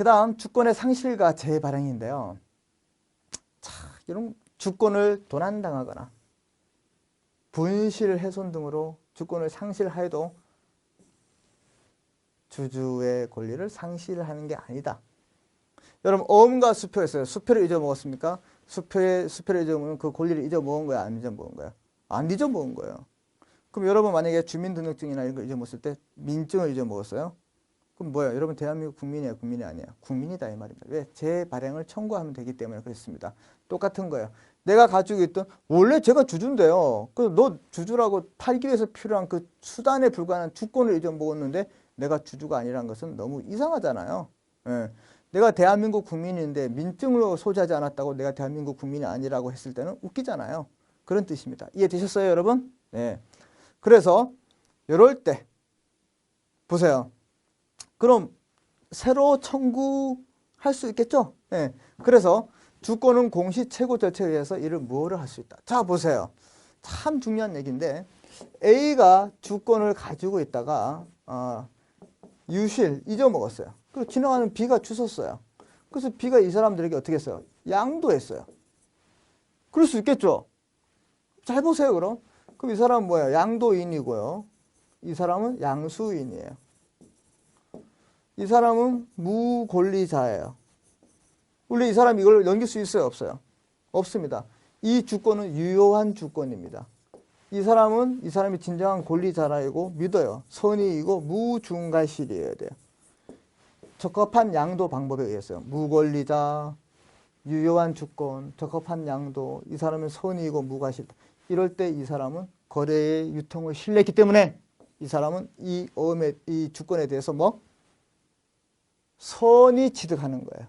그 다음 주권의 상실과 재발행인데요. 자, 이런 주권을 도난당하거나 분실 훼손 등으로 주권을 상실하여도 주주의 권리를 상실하는 게 아니다. 여러분 어음과 수표 있어요. 수표를 잊어먹었습니까? 수표에 수표를 잊어먹으면 그 권리를 잊어먹은 거야, 안 잊어먹은 거야? 안 잊어먹은 거예요. 그럼 여러분 만약에 주민등록증이나 이런 거 잊어먹었을 때 민증을 잊어먹었어요? 그럼 뭐예요? 여러분 대한민국 국민이에요, 국민이 아니에요? 국민이다 이 말입니다. 왜? 재발행을 청구하면 되기 때문에 그렇습니다. 똑같은 거예요. 내가 가지고 있던 원래 제가 주주인데요. 그너 주주라고 팔기 위해서 필요한 그 수단에 불과한 주권을 잊어먹었는데 내가 주주가 아니란 것은 너무 이상하잖아요. 예. 내가 대한민국 국민인데 민증으로 소지하지 않았다고 내가 대한민국 국민이 아니라고 했을 때는 웃기잖아요. 그런 뜻입니다. 이해되셨어요, 여러분? 네. 그래서 이럴 때 보세요. 그럼 새로 청구할 수 있겠죠? 네. 그래서 주권은 공시 최고 절차에 의해서 이를 뭐를 할 수 있다. 자, 보세요. 참 중요한 얘기인데 A가 주권을 가지고 있다가 어, 유실 잊어먹었어요. 그 지나가는 B가 주웠어요. 그래서 B가 이 사람들에게 어떻게 했어요? 양도했어요. 그럴 수 있겠죠? 잘 보세요, 그럼. 그럼 이 사람은 뭐예요? 양도인이고요. 이 사람은 양수인이에요. 이 사람은 무권리자예요. 원래 이 사람이 이걸 넘길 수 있어요? 없어요? 없습니다. 이 주권은 유효한 주권입니다. 이 사람은 이 사람이 진정한 권리자라고 믿어요. 선의이고 무중과실이어야 돼요. 적합한 양도 방법에 의해서요. 무권리자, 유효한 주권, 적합한 양도, 이 사람은 선의이고 무과실. 이럴 때 이 사람은 거래의 유통을 신뢰했기 때문에 이 사람은 이 어음의 이 주권에 대해서 뭐 선의 취득하는 거예요.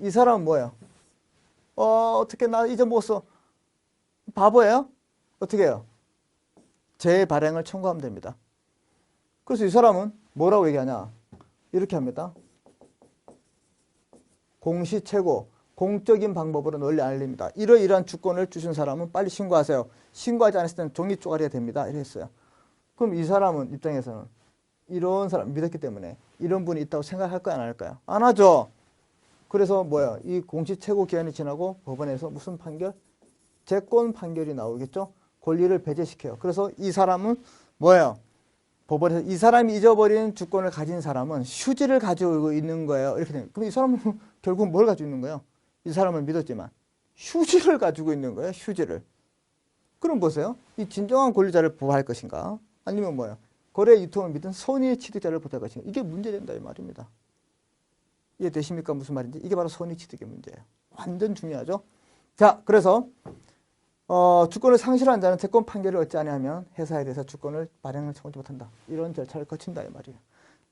이 사람은 뭐예요? 어, 어떻게 나 잊어먹었어? 바보예요? 어떻게 해요? 재발행을 청구하면 됩니다. 그래서 이 사람은 뭐라고 얘기하냐? 이렇게 합니다. 공시 최고, 공적인 방법으로 널리 알립니다. 이러이러한 주권을 주신 사람은 빨리 신고하세요. 신고하지 않았을 때는 종이 쪼가리가 됩니다. 이랬어요. 그럼 이 사람은 입장에서는 이런 사람 믿었기 때문에 이런 분이 있다고 생각할 거야 안 할까요? 안 하죠. 그래서 뭐야? 이 공시 최고 기한이 지나고 법원에서 무슨 판결? 재권 판결이 나오겠죠? 권리를 배제시켜요. 그래서 이 사람은 뭐예요? 법원에서 이 사람이 잊어버린 주권을 가진 사람은 휴지를 가지고 있는 거예요. 이렇게 되면 그럼 이 사람은 결국 뭘 가지고 있는 거예요? 이 사람을 믿었지만 휴지를 가지고 있는 거예요. 휴지를. 그럼 보세요. 이 진정한 권리자를 보호할 것인가? 아니면 뭐예요? 거래 유통을 믿은 선의 취득자를 보호할 것인가? 이게 문제된다 이 말입니다. 이해되십니까? 무슨 말인지? 이게 바로 선의 취득의 문제예요. 완전 중요하죠? 자, 그래서 어, 주권을 상실한 자는 채권 판결을 얻지 않으면 회사에 대해서 주권을 발행을 청구하지 못한다. 이런 절차를 거친다 이 말이에요.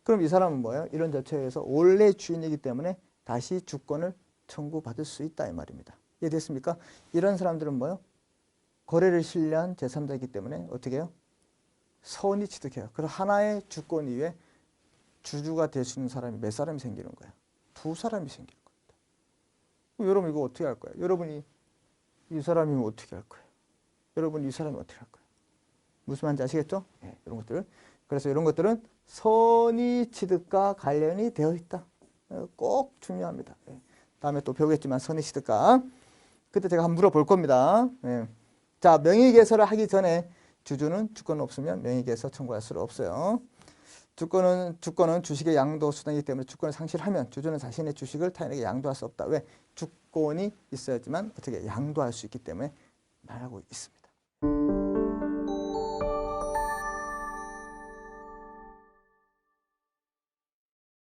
그럼 이 사람은 뭐예요? 이런 절차에 의해서 원래 주인이기 때문에 다시 주권을 청구받을 수 있다 이 말입니다. 이해됐습니까? 이런 사람들은 뭐예요? 거래를 신뢰한 제3자이기 때문에 어떻게 해요? 선의 취득해요. 그래서 하나의 주권 이외에 주주가 될 수 있는 사람이 몇 사람이 생기는 거예요? 두 사람이 생기는 겁니다. 그럼 여러분 이거 어떻게 할 거예요? 여러분이 이 사람이면 어떻게 할 거예요? 여러분 이 사람이 어떻게 할 거예요? 무슨 말인지 아시겠죠? 네, 이런 것들. 그래서 이런 것들은 선의 취득과 관련이 되어 있다. 꼭 중요합니다. 네. 다음에 또 배우겠지만 선의 취득과 그때 제가 한번 물어볼 겁니다. 네. 자 명의 개설을 하기 전에 주주는 주권 없으면 명의개설 청구할 수 없어요. 주권은 주권은 주식의 양도 수단이기 때문에 주권을 상실하면 주주는 자신의 주식을 타인에게 양도할 수 없다. 왜? 주권이 있어야지만 어떻게 양도할 수 있기 때문에 말하고 있습니다.